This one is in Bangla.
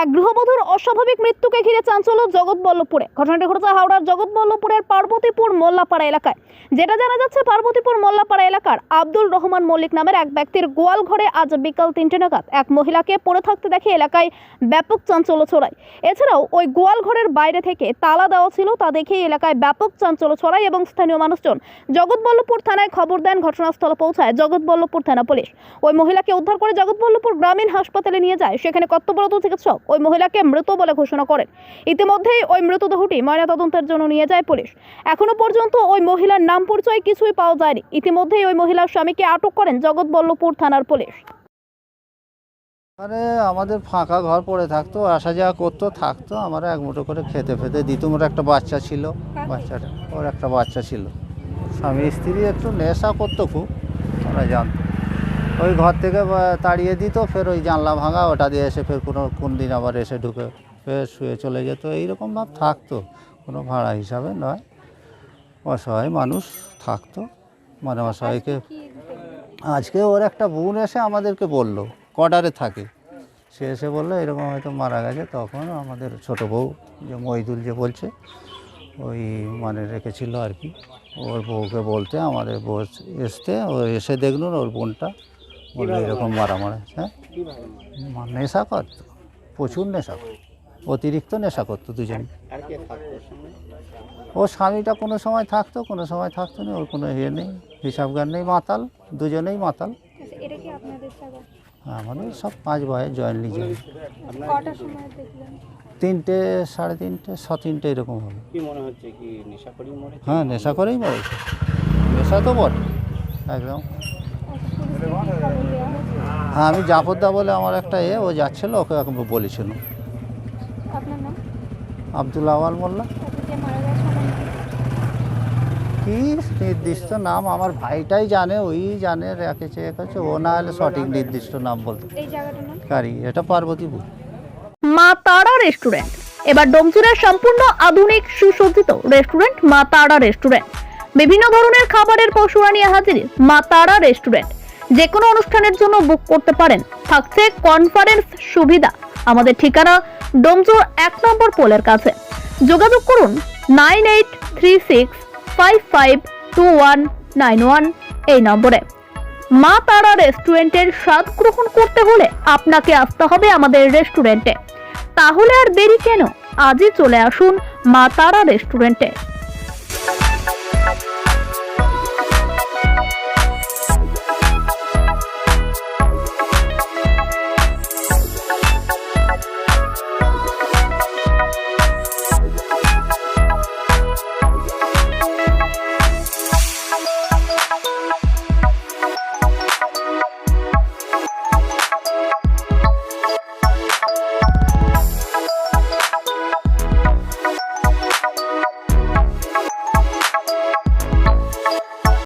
এক গৃহবধূর অস্বাভাবিক মৃত্যুকে ঘিরে চাঞ্চল্য জগৎবল্লভপুরে ঘটনাটি ঘটেছে হাওড়ার জগৎবল্লভপুরের পার্বতীপুর মোল্লাপাড়া এলাকায়। যেটা জানা যাচ্ছে পার্বতীপুর মোল্লাপাড়া এলাকার আব্দুল রহমান মল্লিক নামের এক ব্যক্তির গোয়াল ঘরে আজ বিকাল তিনটে নাগাদ এক মহিলাকে পড়ে থাকতে দেখে এলাকায় ব্যাপক চাঞ্চল্য ছড়ায়। এছাড়াও ওই গোয়াল ঘরের বাইরে থেকে তালা দেওয়া ছিল, তা দেখে এলাকায় ব্যাপক চাঞ্চল্য ছড়ায় এবং স্থানীয় মানুষজন জগৎবল্লভপুর থানায় খবর দেন ঘটনাস্থলে পৌঁছায় জগৎবল্লভপুর থানা পুলিশ। ওই মহিলাকে উদ্ধার করে জগৎবল্লভপুর গ্রামীণ হাসপাতালে নিয়ে যায়। সেখানে কর্তব্যরত চিকিৎসক ওই মহিলাকে মৃত বলে ঘোষণা করেন। ইতিমধ্যেই ওই মৃতদেহটি ময়নাতদন্তের জন্য নিয়ে যায় পুলিশ। এখনও পর্যন্ত ওই মহিলার নাম পরিচয় কিছুই পাওয়া যায়নি। ইতিমধ্যেই ওই মহিলার স্বামীকে আটক করেন জগৎবল্লভপুর থানার পুলিশ। আরে আমাদের ফাঁকা ঘর পড়ে থাকতো আসা যাওয়া করতো থাকতো। আমরা এক মুঠো করে খেতে ফেতে দিত ওর একটা বাচ্চা ছিল। বাচ্চাটা ওর একটা বাচ্চা ছিল। স্বামী স্ত্রী একটু নেশা করতো খুব আমরা জানতো ওই ঘর থেকে তাড়িয়ে দিত ফের ওই জানলা ভাঙা ওটা দিয়ে এসে ফের কোনো কোন দিন আবার এসে ঢুকে ফের শুয়ে চলে যেত। এইরকম ভাব থাকতো কোনো ভাড়া হিসাবে নয়। অসহায় মানুষ থাকতো মানে অসহায়কে আজকে ওর একটা বোন এসে আমাদেরকে বলল কোয়ার্টারে থাকে। সে এসে বলল এরকম হয়তো মারা গেছে। তখন আমাদের ছোট বউ যে মহিদুল যে বলছে ওই মানে রেখেছিল আর কি। ওর বউকে বলতে আমাদের বউ এসতে ও এসে দেখলুন ওর বোনটা। বলল এরকম মারা মারা হ্যাঁ নেশা করতো প্রচুর নেশা করতো অতিরিক্ত নেশা করতো দুজন। ও স্বামীটা কোনো সময় থাকতো কোনো সময় থাকতো না ওর কোনো ইয়ে নেই হিসাব জ্ঞান নেই মাতাল দুজনেই মাতাল। এটা কি আপনাদের আমাদের সব পাঁচ ভাই জয়েন দেখলেন? তিনটে সাড়ে তিনটে ছ তিনটে এরকম হবে। মনে হ্যাঁ নেশা করেই মরেছে। নেশা তো বটে একদম। হ্যাঁ আমি জাফরদা বলে আমার একটা এ ও যাচ্ছিল ওকে এখন বলেছিল। আব্দুল আওয়াল মোল্লা? কি নির্দিষ্ট নাম আমার ভাইটাই জানে ওই জানে রেখেছে রেখেছে ও না হলে সঠিক নির্দিষ্ট নাম বলতে। কারি এটা পার্বতীপুর। মা তারা রেস্টুরেন্ট। এবার ডোমচুরের সম্পূর্ণ আধুনিক সুসজ্জিত রেস্টুরেন্ট মা তারা রেস্টুরেন্ট। বিভিন্ন ধরনের খাবারের পশুরা নিয়ে হাজির মা তারা রেস্টুরেন্ট। যে কোনো অনুষ্ঠানের জন্য বুক করতে পারেন। থাকছে কনফারেন্স সুবিধা। আমাদের ঠিকানা ডোমচুর এক নম্বর পোলের কাছে। যোগাযোগ করুন nine eight three six five five two one nine one এই নম্বরে। মা তারা রেস্টুরেন্টের স্বাদ গ্রহণ করতে হলে আপনাকে আসতে হবে আমাদের রেস্টুরেন্টে। তাহলে আর দেরি কেন? আজই চলে আসুন মা তারা রেস্টুরেন্টে।